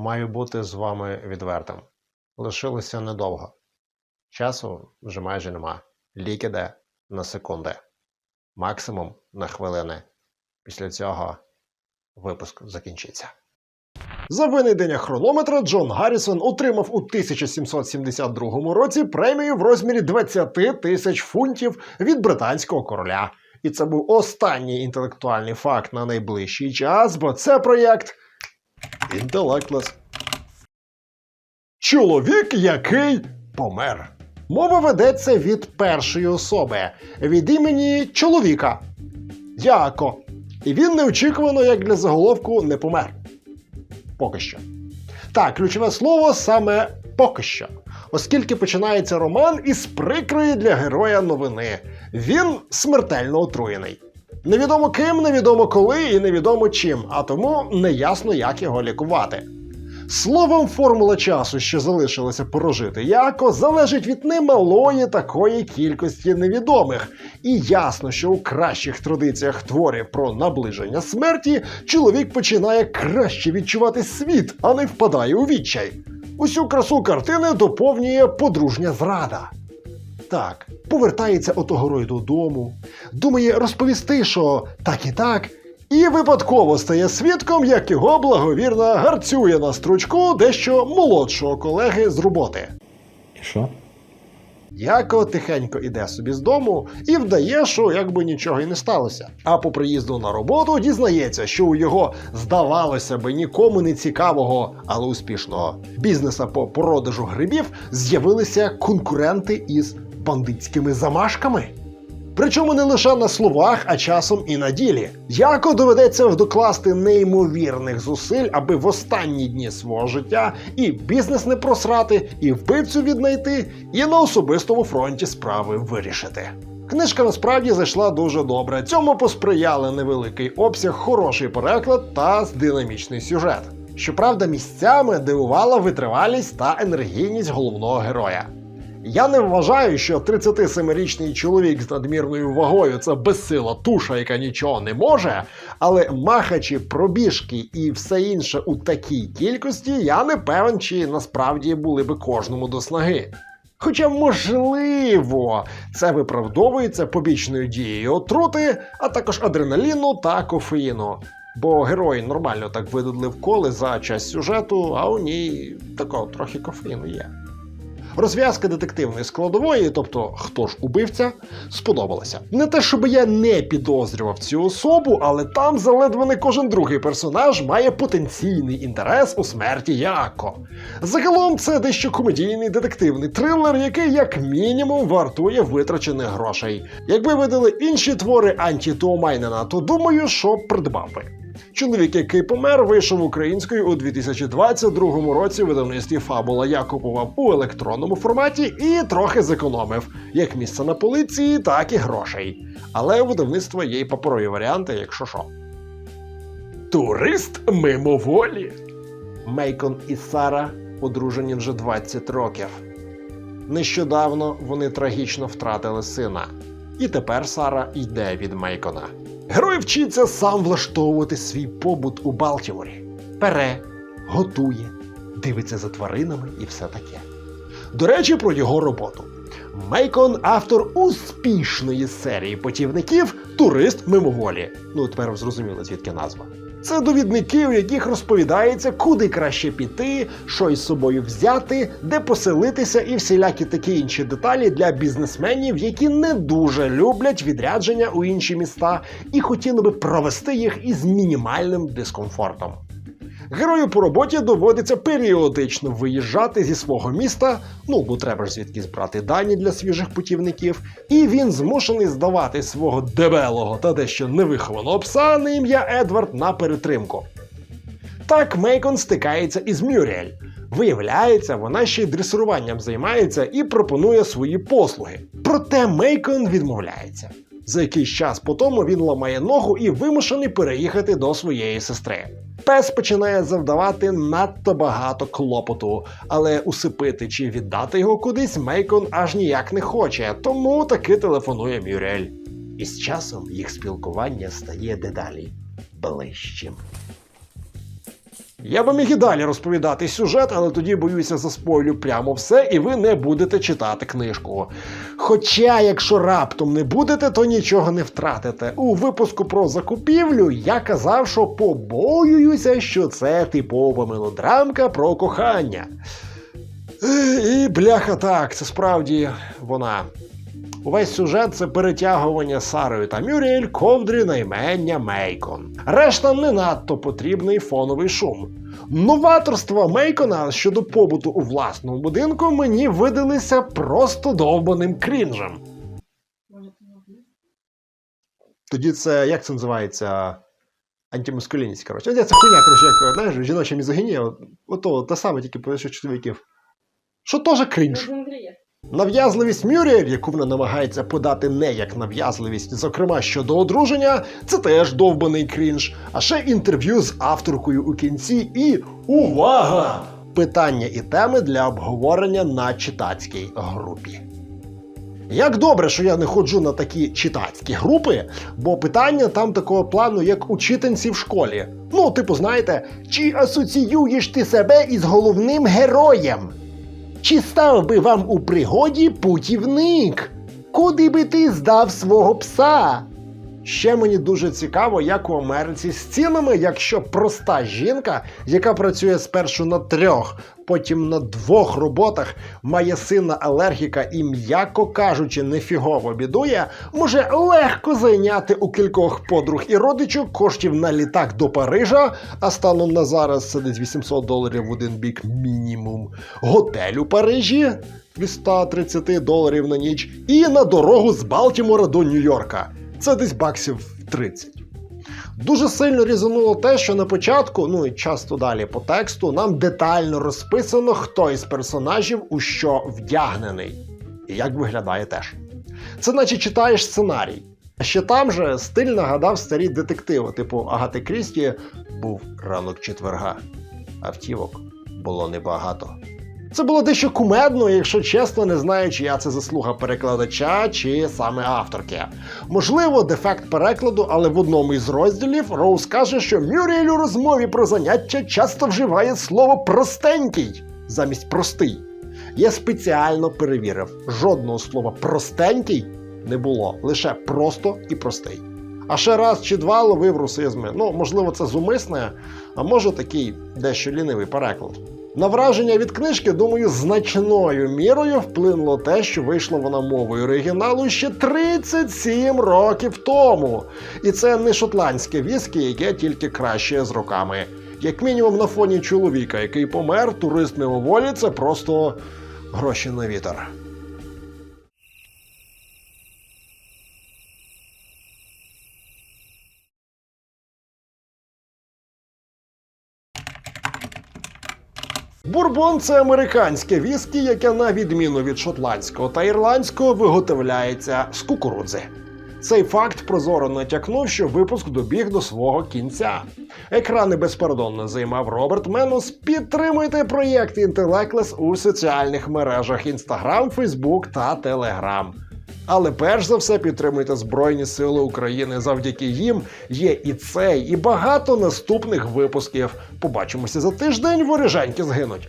Маю бути з вами відвертим. Лишилося недовго. Часу вже майже нема. Лік іде на секунди. Максимум на хвилини. Після цього випуск закінчиться. За винайдення хронометра Джон Гаррісон отримав у 1772 році премію в розмірі 20 тисяч фунтів від британського короля. І це був останній інтелектуальний факт на найближчий час, бо це проєкт Інтелектлес. Чоловік, який помер. Мова ведеться від першої особи, від імені чоловіка Яко. І він неочікувано, як для заголовку, не помер. Поки що. Так, ключове слово саме поки що. Оскільки починається роман із прикрої для героя новини. Він смертельно отруєний. Невідомо ким, невідомо коли і невідомо чим, а тому неясно, як його лікувати. Словом, формула часу, що залишилося прожити яко, залежить від немалої такої кількості невідомих. І ясно, що у кращих традиціях творів про наближення смерті чоловік починає краще відчувати світ, а не впадає у відчай. Усю красу картини доповнює подружня зрада. Так, повертається отогорой додому, думає розповісти, що так і так, і випадково стає свідком, як його благовірно гарцює на стручку дещо молодшого колеги з роботи. І що? Яко тихенько іде собі з дому і вдає, що якби нічого й не сталося. А по приїзду на роботу дізнається, що у його, здавалося би, нікому не цікавого, але успішного бізнеса по продажу грибів з'явилися конкуренти із бандитськими замашками. Причому не лише на словах, а часом і на ділі. Яко доведеться докласти неймовірних зусиль, аби в останні дні свого життя і бізнес не просрати, і вбивцю віднайти, і на особистому фронті справи вирішити. Книжка насправді зайшла дуже добре. Цьому посприяли невеликий обсяг, хороший переклад та динамічний сюжет. Щоправда, місцями дивувала витривалість та енергійність головного героя. Я не вважаю, що 37-річний чоловік з надмірною вагою це безсила туша, яка нічого не може, але махачі, пробіжки і все інше у такій кількості, я не певен, чи насправді були би кожному до снаги. Хоча, можливо, це виправдовується побічною дією отрути, а також адреналіну та кофеїну. Бо герої нормально так видадли вколи за час сюжету, а у ній такого трохи кофеїну є. Розв'язка детективної складової, тобто хто ж убивця, сподобалася. Не те, щоб я не підозрював цю особу, але там заледве не кожен другий персонаж має потенційний інтерес у смерті Яко. Загалом це дещо комедійний детективний трилер, який як мінімум вартує витрачених грошей. Якби видали інші твори Анті Туомайнена, то думаю, що придбав би. Чоловік, який помер, вийшов українською у 2022 році. Видавництві Фабула я купував у електронному форматі і трохи зекономив як місце на полиці, так і грошей. Але у видавництва є й паперові варіанти, якщо що. Турист мимоволі. Мейкон і Сара одружені вже 20 років. Нещодавно вони трагічно втратили сина. І тепер Сара йде від Мейкона. Герой вчиться сам влаштовувати свій побут у Балтіморі. Пере, готує, дивиться за тваринами і все таке. До речі, про його роботу. Мейкон автор успішної серії путівників Турист мимоволі. Ну, тепер зрозуміло, звідки назва. Це довідники, у яких розповідається, куди краще піти, що із собою взяти, де поселитися і всілякі такі інші деталі для бізнесменів, які не дуже люблять відрядження у інші міста і хотіли би провести їх із мінімальним дискомфортом. Герою по роботі доводиться періодично виїжджати зі свого міста, ну бо треба ж звідки збрати дані для свіжих путівників, і він змушений здавати свого дебелого та дещо невихованого пса на ім'я Едвард на перетримку. Так Мейкон стикається із Мюріель. Виявляється, вона ще й дресируванням займається і пропонує свої послуги. Проте Мейкон відмовляється. За якийсь час по тому він ламає ногу і вимушений переїхати до своєї сестри. Пес починає завдавати надто багато клопоту, але усипити чи віддати його кудись Мейкон аж ніяк не хоче, тому таки телефонує Мюрель. І з часом їх спілкування стає дедалі ближчим. Я би міг і далі розповідати сюжет, але тоді боюся заспойлю прямо все, і ви не будете читати книжку. Хоча, якщо раптом не будете, то нічого не втратите. У випуску про закупівлю я казав, що побоююся, що це типова мелодрамка про кохання. І бляха так, це справді вона. Увесь сюжет це перетягування Сарою та Мюріель ковдрі на імення Мейкон. Решта не надто потрібний фоновий шум. Новаторства Мейкона щодо побуту у власному будинку мені видалися просто довбаним крінжем. Тоді це як це називається? Антимаскулінність, коротше. Це хуйня, коротше, як знаєш, жіноча мізогінія, ото те саме, тільки про що чоловіків. Що теж крінж. Нав'язливість Мюріель, яку вона намагається подати не як нав'язливість, зокрема щодо одруження, це теж довбаний крінж. А ще інтерв'ю з авторкою у кінці і увага! Питання і теми для обговорення на читацькій групі. Як добре, що я не ходжу на такі читацькі групи, бо питання там такого плану, як учительці в школі. Ну, типу, знаєте, чи асоціюєш ти себе із головним героєм? Чи став би вам у пригоді путівник? Куди би ти здав свого пса? Ще мені дуже цікаво, як у Америці з цінами, якщо проста жінка, яка працює спершу на трьох, потім на двох роботах, має сина алергіка і, м'яко кажучи, нефігово бідує, може легко зайняти у кількох подруг і родичок коштів на літак до Парижа, а станом на зараз це десь 800 доларів в один бік мінімум. Готель у Парижі від 130 доларів на ніч, і на дорогу з Балтімора до Нью-Йорка. Це десь баксів 30. Дуже сильно різануло те, що на початку, ну і часто далі по тексту, нам детально розписано, хто із персонажів у що вдягнений, і як виглядає теж. Це наче читаєш сценарій. А ще там же стиль нагадав старі детективи, типу Агати Крісті був ранок четверга. Автівок було небагато. Це було дещо кумедно, якщо чесно, не знаю, чия це заслуга перекладача чи саме авторки. Можливо, дефект перекладу, але в одному із розділів Роуз каже, що Мюріель у розмові про заняття часто вживає слово простенький замість простий. Я спеціально перевірив, жодного слова простенький не було, лише просто і простий. А ще раз чи два ловив русизми. Ну, можливо, це зумисне, а може такий дещо лінивий переклад. На враження від книжки, думаю, значною мірою вплинуло те, що вийшло вона мовою оригіналу ще 37 років тому. І це не шотландське віскі, яке тільки краще з роками. Як мінімум на фоні чоловіка, який помер, турист мимоволі це просто гроші на вітер. Бурбон це американське віскі, яке на відміну від шотландського та ірландського виготовляється з кукурудзи. Цей факт прозоро натякнув, що випуск добіг до свого кінця. Екрани безпардонно займав Роберт Менус. Підтримуйте проєкт Інтелеклес у соціальних мережах Instagram, Facebook та Telegram. Але перш за все підтримуйте Збройні Сили України. Завдяки їм є і цей, і багато наступних випусків. Побачимося за тиждень, вороженьки згинуть.